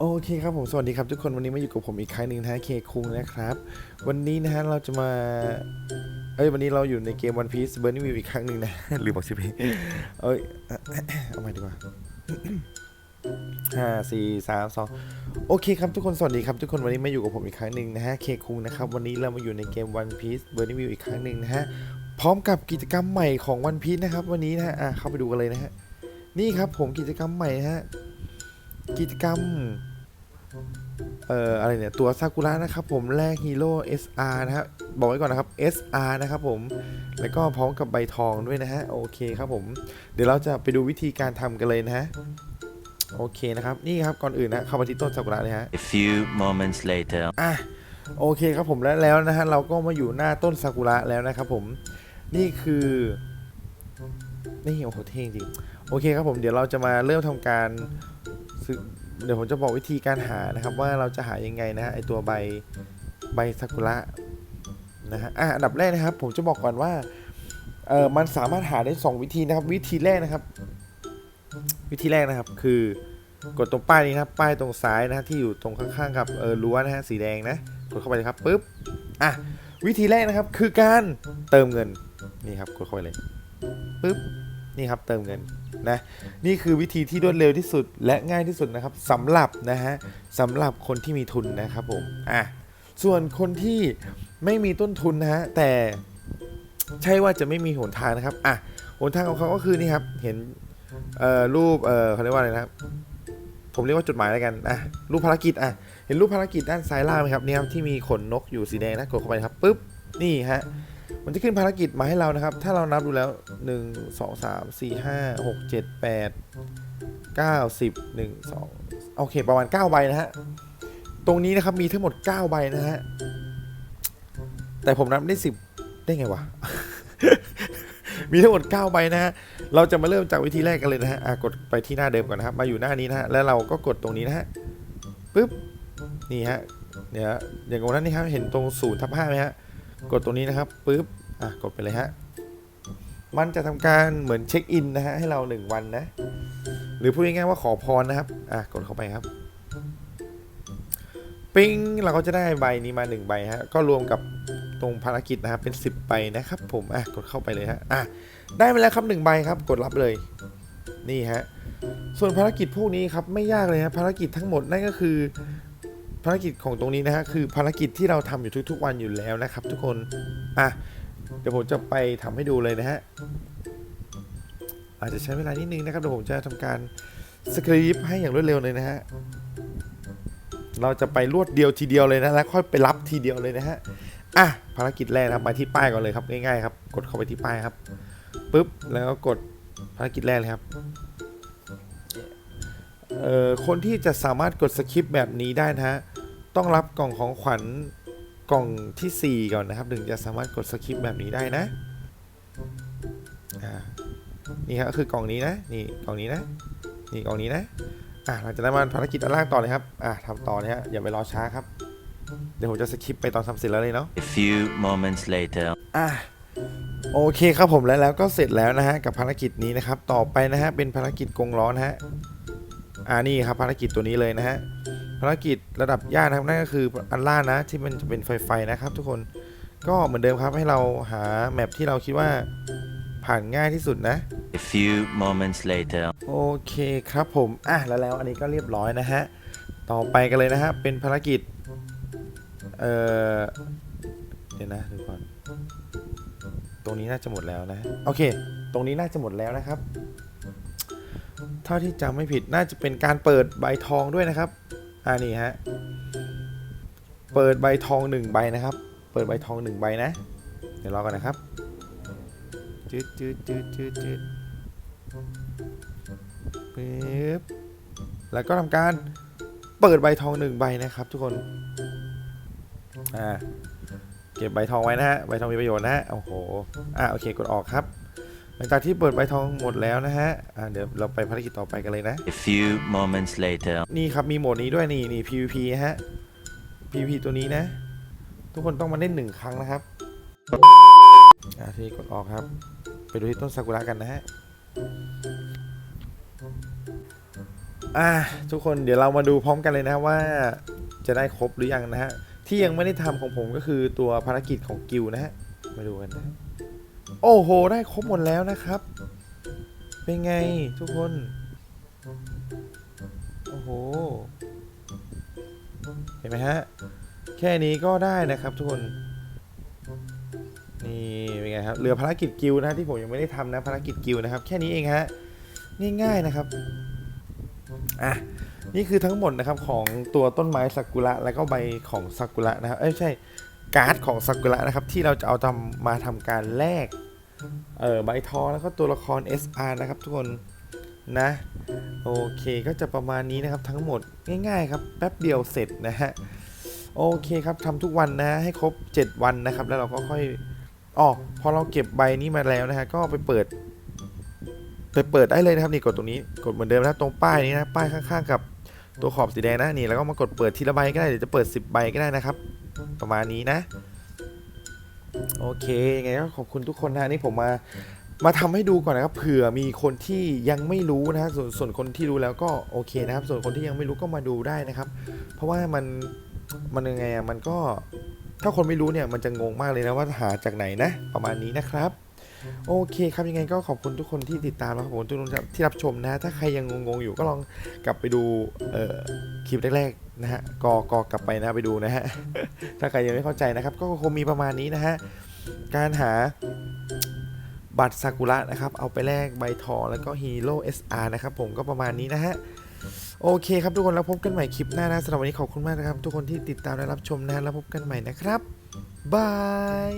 โอเคครับผมสวัสดีครับทุกคนวันนี้มาอยู่กับผมอีกครั้งหนึ่งนะฮะเคคุงนะครับ วันนี้นะฮะเราจะมา เอ้ยวันนี้เราอยู่ในเกม One Piece Burning Wheel อีกครั้งหนึ่งนะ ลืมบอกชื่อเพลงเอ้ยเอาใหม่ดีกว่าห้าสี่สามสองโอเคครับทุกคนสวัสดีครับทุกคนวันนี้มาอยู่กับผมอีกครั้งหนึ่งนะฮะเคคุงนะครับวันนี้เรามาอยู่ในเกม One Piece Burning Wheel อีกครั้งหนึ่งนะฮะพร้อมกับกิจกรรมใหม่ของ One Piece นะครับ วันนี้นะฮะเข้าไปดูกันเลยนะฮะนี่ครับผมกิจกรรมใหม่ฮะ กิจกรรม เอ่อ อะไรเนี่ย ตัวซากุระนะครับผม แลกฮีโร่ SR นะครับ บอกไว้ก่อนนะครับ SR นะครับผม แล้วก็พร้อมกับใบทองด้วยนะฮะ โอเคครับผม เดี๋ยวเราจะไปดูวิธีการทำกันเลยนะฮะ โอเคนะครับ นี่ครับ ก่อนอื่นนะเข้ามาที่ต้นซากุระเลยฮะ A few moments later. อะ โอเคครับผม และแล้วนะฮะ เราก็มาอยู่หน้าต้นซากุระแล้วนะครับผม นี่คือนี่โอ้โหเท่จริงโอเคครับผมเดี๋ยวเราจะมาเริ่มทำการ เดี๋ยวผมจะบอกวิธีการหานะครับ ว่าเราจะหายังไงนะฮะไอตัวใบใบซากุระนะฮะอะอันดับแรกนะครับ ผมจะบอกก่อนว่าเออมันสามารถหาได้สองวิธีนะครับ วิธีแรกนะครับ วิธีแรกนะครับ คือกดตรงป้ายนี้นะครับ ป้ายตรงซ้ายนะฮะที่อยู่ตรงข้างๆกับเออรั้วนะฮะสีแดงนะกดเข้าไปเลยครับปุ๊บอะวิธีแรกนะครับคือการเติมเงินนี่ครับกดเข้าไปเลยปุ๊บนี่ครับเติมเงิน นะนี่คือวิธีที่รวดเร็วที่สุดและง่ายที่สุดนะครับสำหรับนะฮะสำหรับคนที่มีทุนนะครับผมอะส่วนคนที่ไม่มีต้นทุนนะฮะแต่ใช่ว่าจะไม่มีหนทางนะครับอะหนทางของเขาก็คือนี่ครับเห็นเอ่อรูปเอ่อเขาเรียกว่าอะไรนะครับผมเรียกว่าจดหมายแล้วกันอะรูปภารกิจอะเห็นรูปภารกิจด้านซ้ายล่างไหมครับเนี่ยครับที่มีขนนกอยู่สีแดงนะกดเข้าไปครับปุ๊บนี่ฮะ มันจะขึ้นภารกิจมาให้เรานะครับ ถ้าเรานับดูแล้ว 1 2 3 4 5 6 7 8 9 10 1 2โอเค ประมาณ 9 ใบนะฮะ ตรงนี้นะครับมีทั้งหมด 9 ใบนะฮะ แต่ผมนับได้ 10 ได้ไงวะ มีทั้งหมด 9 ใบนะฮะ เราจะมาเริ่มจากวิธีแรกกันเลยนะฮะกดไปที่หน้าเดิมก่อนนะครับ มาอยู่หน้านี้นะฮะ แล้วเราก็กดตรงนี้นะฮะปึ๊บ นี่ฮะ เนี่ยฮะอย่างของนั้นนี่ครับ เห็นตรงศูนย์ทับห้าไหมฮะ กดตรงนี้นะครับปึ๊บอะกดไปเลยฮะมันจะทำการเหมือนเช็คอินนะฮะให้เรา 1 วันนะ หรือพูดง่ายๆว่าขอพรนะครับอะกดเข้าไปครับปิ้งเราก็จะได้ใบนี้มา 1 ใบฮะก็รวมกับตรงภารกิจนะครับเป็น 10ใบนะครับผมอะกดเข้าไปเลยฮะอะได้มาแล้วครับหนึ่งใบครับ กดรับเลยนี่ฮะส่วนภารกิจพวกนี้ครับไม่ยากเลยฮะภารกิจทั้งหมดนั่นก็คือารกิจของตรงนี้นะฮะคือภารกิจที่เราทำอยู่ทุก ๆ วันอยู่แล้วนะครับ ทุกคนอะเดี๋ยวผมจะไปทำให้ดูเลยนะฮะอาจจะใช้เวลานิดนึงนะครับเดี๋ยวผมจะทำการสคริปต์ให้อย่างรวดเร็วเลยนะฮะเราจะไปรวดเดียวทีเดียวเลยนะแล้วค่อยไปรับทีเดียวเลยนะฮะอะภารกิจแรกนะครับมาที่ป้ายก่อนเลยครับง่ายๆครับ กดเข้าไปที่ป้ายครับปุ๊บแล้วก็กดภารกิจแรกเลยครับเอ่อคนที่จะสามารถกดสคริปต์แบบนี้ได้นะฮะ ต้องรับกล่องของขวัญกล่องทีสี่ 4 ก่อนนะครับ ถึงจะสามารถกดสคริปต์แบบนี้ได้นะอ่านี่ครับก็คือกล่องนี้นะ นี่กล่องนี้นะ นี่กล่องนี้นะ อ่าหลังจากนั้นมาภารกิจอันล่างต่อเลยครับ อ่าทำต่อเลยฮะ อย่าไปรอช้าครับ เดี๋ยวผมจะสคริปต์ไปตอนทำเสร็จแล้วเลยเนาะ A few moments later. อะโอเคครับผมแล้วแล้วก็เสร็จแล้วนะฮะกับภารกิจนี้นะครับ ต่อไปนะฮะเป็นภารกิจกงล้อนะฮะ อ่านี่ครับภารกิจตัวนี้เลยนะฮะ ภารกิจระดับยากนะครับนั่นก็คืออันล่างนะที่มันจะเป็นไฟไฟนะครับ ทุกคนก็เหมือนเดิมครับให้เราหาแมปที่เราคิดว่าผ่านง่ายที่สุดนะ A few moments later. โอเคครับผมอะแล้วแล้วอันนี้ก็เรียบร้อยนะฮะ ต่อไปกันเลยนะฮะ เป็นภารกิจ เอ่อ เดี๋ยวนะดูก่อน ตรงนี้น่าจะหมดแล้วนะ โอเค ตรงนี้น่าจะหมดแล้วนะครับ เท่าที่จำไม่ผิดน่าจะเป็นการเปิดใบทองด้วยนะครับ อ่านี่ฮะ เปิดใบทองหนึ่งใบนะครับ เปิดใบทองหนึ่งใบนะ เดี๋ยวรอกันนะครับจืดจืดจืดจืดจืดปึ๊บแล้วก็ทำการเปิดใบทองหนึ่งใบนะครับ ทุกคน อ่า เก็บใบทองไว้นะฮะ ใบทองมีประโยชน์นะฮะ โอ้โห อะโอเค กดออกครับ หลังจากที่เปิดใบทองหมดแล้วนะฮะอ่าเดี๋ยวเราไปภารกิจต่อไปกันเลยนะ A few moments later. นี่ครับมีโหมดนี้ด้วยนี่นี่ PVP ฮะ PVP ตัวนี้นะ ทุกคนต้องมาเล่นหนึ่งครั้งนะครับอ่าทีนี้กดออกครับ ไปดูที่ต้นซากุระกันนะฮะอะทุกคนเดี๋ยวเรามาดูพร้อมกันเลยนะว่า จะได้ครบหรือยังนะฮะ ที่ยังไม่ได้ทำของผมก็คือตัวภารกิจของกิลนะฮะ มาดูกันนะ โอ้โห ได้ครบหมดแล้วนะครับ เป็นไงทุกคน โอ้โห เห็นไหมฮะ แค่นี้ก็ได้นะครับทุกคน นี่เป็นไงครับ เหลือภารกิจกิลนะที่ผมยังไม่ได้ทำนะภารกิจกิลนะครับ แค่นี้เองฮะ ง่ายๆนะครับ อะนี่คือทั้งหมดนะครับของตัวต้นไม้ซากุระแล้วก็ใบของซากุระนะครับเอ้ยใช่การ์ดของซากุระนะครับที่เราจะเอาทำมาทำการแลก เออใบทองแล้วก็ตัวละคร SR นะครับทุกคนนะโอเคก็จะประมาณนี้นะครับทั้งหมดง่าย ๆ ครับแป๊บเดียวเสร็จนะฮะโอเคครับทำทุกวันนะให้ครบ 7 วันนะครับ แล้วเราก็ค่อยอ๋อพอเราเก็บใบนี้มาแล้วนะฮะก็ไปเปิด ไปเปิดได้เลยนะครับนี่กดตรงนี้กดเหมือนเดิมนะตรงป้ายนี้นะป้ายข้างๆกับตัวขอบสีแดงนะนี่แล้วก็มากดเปิดทีละใบก็ได้เดี๋ยวจะเปิด 10 ใบก็ได้นะครับ ประมาณนี้นะ โอเคยังไงก็ขอบคุณทุกคนนะนี่ผมมามาทำให้ดูก่อนนะครับเผื่อมีคนที่ยังไม่รู้นะฮะส่วนส่วนคนที่รู้แล้วก็โอเคนะครับ ส่วนคนที่ยังไม่รู้ก็มาดูได้นะครับ เพราะว่ามันมันยังไงอะมันก็ถ้าคนไม่รู้เนี่ยมันจะงงมากเลยนะว่าหาจากไหนนะ ประมาณนี้นะครับ โอเคครับยังไงก็ขอบคุณทุกคนที่ติดตามและขอบคุณทุกคนที่รับชมนะ ถ้าใครยังงงๆอยู่ก็ลองกลับไปดูคลิปแรกๆนะฮะกอกอกลับไปนะไปดูนะฮะถ้าใครยังไม่เข้าใจนะครับ ก็คงมีประมาณนี้นะฮะการหาบัตรซากุระนะครับ เอาไปแลกใบทองแล้วก็ฮีโร่ SR นะครับผมก็ประมาณนี้นะฮะ โอเคครับทุกคนแล้วพบกันใหม่คลิปหน้านะสำหรับวันนี้ขอบคุณมากนะครับ ทุกคนที่ติดตามและรับชมนะแล้วพบกันใหม่นะครับ บาย